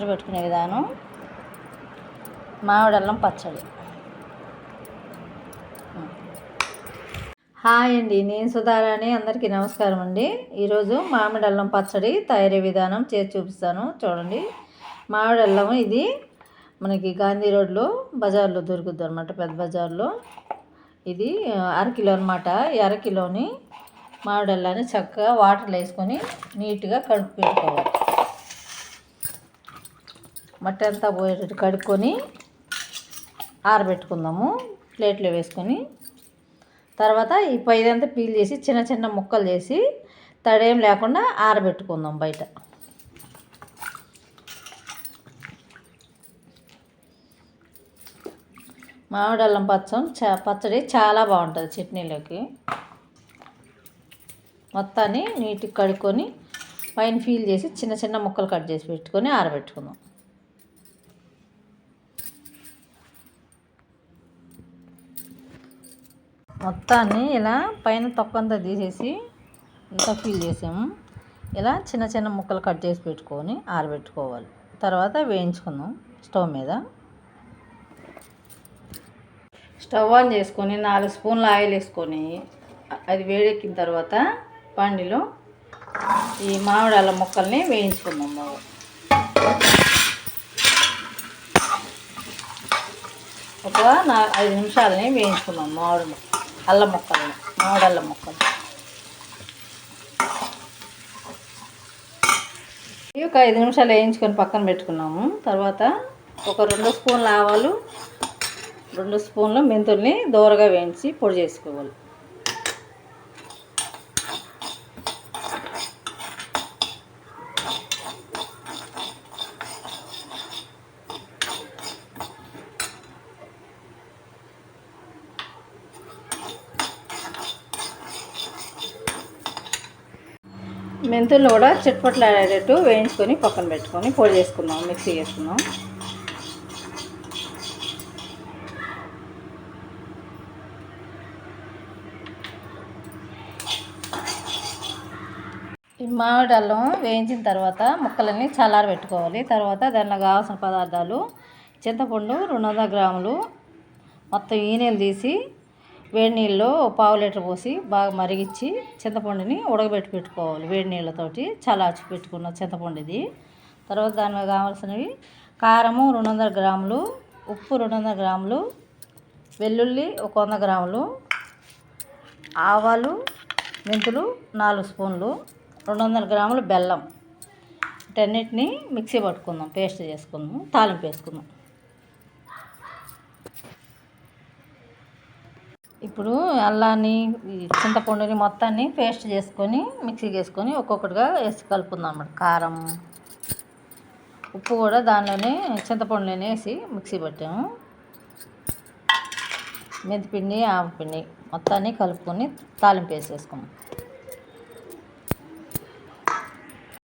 పచ్చడి పెట్టుకునే విధానం. మామిడల్లం పచ్చడి. హాయ్ అండి నేను సుధారాణి అందరికీ నమస్కారం అండి. ఈరోజు మామిడి అల్లం పచ్చడి తయారీ విధానం చేసి చూపిస్తాను. చూడండి మామిడి అల్లం ఇది మనకి గాంధీ రోడ్లో బజార్లో దొరుకుద్ది అనమాట పెద్ద బజార్లో. ఇది అరకిలో అనమాట ఈ అరకిలోని మామిడి అల్లాన్ని చక్కగా వాటర్లో వేసుకొని నీట్గా కడుపు పెట్టుకోవాలి. మట్టి అంతా పోయేటట్టు కడుక్కొని ఆరబెట్టుకుందాము. ప్లేట్లో వేసుకొని తర్వాత ఈ పైదంతా పీల్ చేసి చిన్న చిన్న ముక్కలు చేసి తడేం లేకుండా ఆరబెట్టుకుందాం బయట. మామిడి అల్లం పచ్చం చా పచ్చడి చాలా బాగుంటుంది చట్నీలోకి. మొత్తాన్ని నీట్గా కడుక్కొని పైన ఫీల్ చేసి చిన్న చిన్న ముక్కలు కట్ చేసి పెట్టుకొని ఆరబెట్టుకుందాం. మొత్తాన్ని ఇలా పైన తొక్కంతా తీసేసి ఇంకా ఫీల్ చేసాము. ఇలా చిన్న చిన్న ముక్కలు కట్ చేసి పెట్టుకొని ఆరబెట్టుకోవాలి. తర్వాత వేయించుకుందాం స్టవ్ మీద. స్టవ్ ఆన్ చేసుకొని నాలుగు స్పూన్ల ఆయిల్ వేసుకొని అది వేడెక్కిన తర్వాత పండిలో ఈ మామిడాల ముక్కల్ని వేయించుకుందాం బాబు. ఒక నా ఐదు నిమిషాలని వేయించుకుందాం మామిడి అల్లం ముక్కల్ని మామిడి ముక్కలు. ఒక ఐదు నిమిషాలు వేయించుకొని పక్కన పెట్టుకున్నాము. తర్వాత ఒక రెండు స్పూన్ల ఆవాలు రెండు స్పూన్లు మెంతుల్ని దూరగా వేయించి పొడి చేసుకోవాలి. మెంతులు కూడా చిట్పట్లాడేటట్టు వేయించుకొని పక్కన పెట్టుకొని పొడి చేసుకుందాం మిక్సీ చేసుకుందాం. ఈ మామిడి అల్లం వేయించిన తర్వాత ముక్కలన్నీ చల్లారబెట్టుకోవాలి తర్వాత దానిలో కావాల్సిన పదార్థాలు చింతపండు రెండు వందల గ్రాములు మొత్తం ఈనెలు తీసి వేడి నీళ్ళలో పావు లీటర్ పోసి బాగా మరిగించి చింతపండుని ఉడకబెట్టి పెట్టుకోవాలి వేడి నీళ్ళతోటి. చలాచి పెట్టుకున్న చింతపండు ఇది. తర్వాత దానిలో కావాల్సినవి కారము రెండు వందల గ్రాములు ఉప్పు రెండు వందల గ్రాములు వెల్లుల్లి ఒక వంద గ్రాములు ఆవాలు మెంతులు నాలుగు స్పూన్లు రెండు వందల గ్రాములు బెల్లం. వీటన్నిటిని మిక్సీ పట్టుకుందాం పేస్ట్ చేసుకుందాం తాలింపు వేసుకుందాం. ఇప్పుడు అల్లాన్ని చింతపండుని మొత్తాన్ని పేస్ట్ చేసుకొని మిక్సీకి వేసుకొని ఒక్కొక్కటిగా వేసి కలుపుకుందాం అన్నమాట. కారం ఉప్పు కూడా దానిలోనే చింతపండులోనే వేసి మిక్సీ పెట్టాము. మెంతిపిండి ఆవపిండి మొత్తాన్ని కలుపుకొని తాలింపు వేసేసుకున్నాం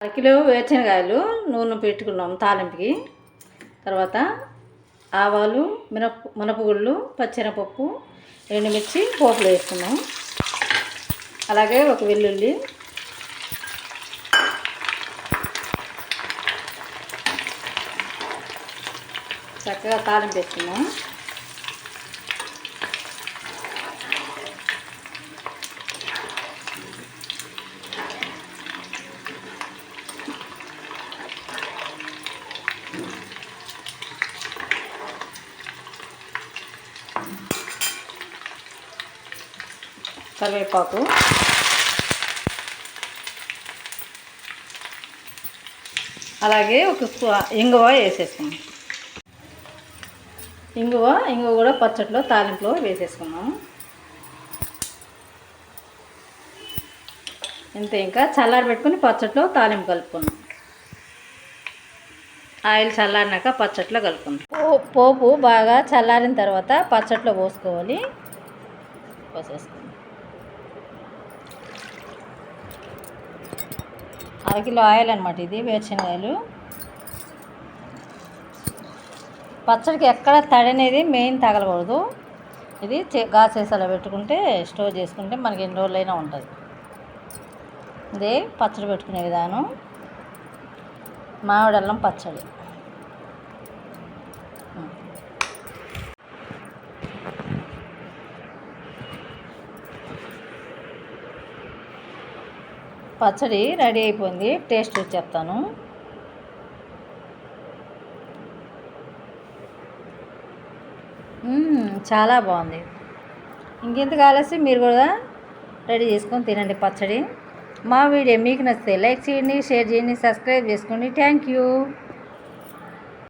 అరకిలో వేరుశనగాయలు నూనె పెట్టుకున్నాం తాలింపుకి. తర్వాత ఆవాలు మినప మినపగుళ్ళు పచ్చెనపప్పు ఎండుమిర్చి పోపులో వేసుకున్నాం అలాగే ఒక వెల్లుల్లి. చక్కగా తాలింపు వేసుకున్నాం కరివేపాకు. అలాగే ఒక ఇంగువ వేసేసుకున్నాం ఇంగువ ఇంగువ కూడా పచ్చట్లో తాలింపులో వేసేసుకున్నాం ఇంతే ఇంకా చల్లారి పెట్టుకుని పచ్చట్లో తాలింపు కలుపుకున్నాం ఆయిల్ చల్లారినాక పచ్చట్లో కలుపుకున్నాం పోపు బాగా చల్లారిన తర్వాత పచ్చట్లో పోసుకోవాలి. పోసేసుకున్నాం అరకిలో ఆయిల్ అనమాట ఇది వేరుశనగాయలు పచ్చడికి ఎక్కడ తడి అనేది మెయిన్ తగలకూడదు. ఇది గాసేసాలో పెట్టుకుంటే స్టోర్ చేసుకుంటే మనకి ఎన్ని రోజులైనా ఉంటుంది. ఇదే పచ్చడి పెట్టుకునే విధానం. మామిడి అల్లం పచ్చడి. పచ్చడి రెడీ అయిపోయింది. టేస్ట్ చెప్తాను. చాలా బాగుంది. ఇంకెందుకు ఆలస్యం? మీరు కూడా రెడీ చేసుకొని తినండి పచ్చడి. మా వీడియో మీకు నచ్చితే లైక్ చేయండి షేర్ చేయండి సబ్స్క్రైబ్ చేసుకోండి. Thank you.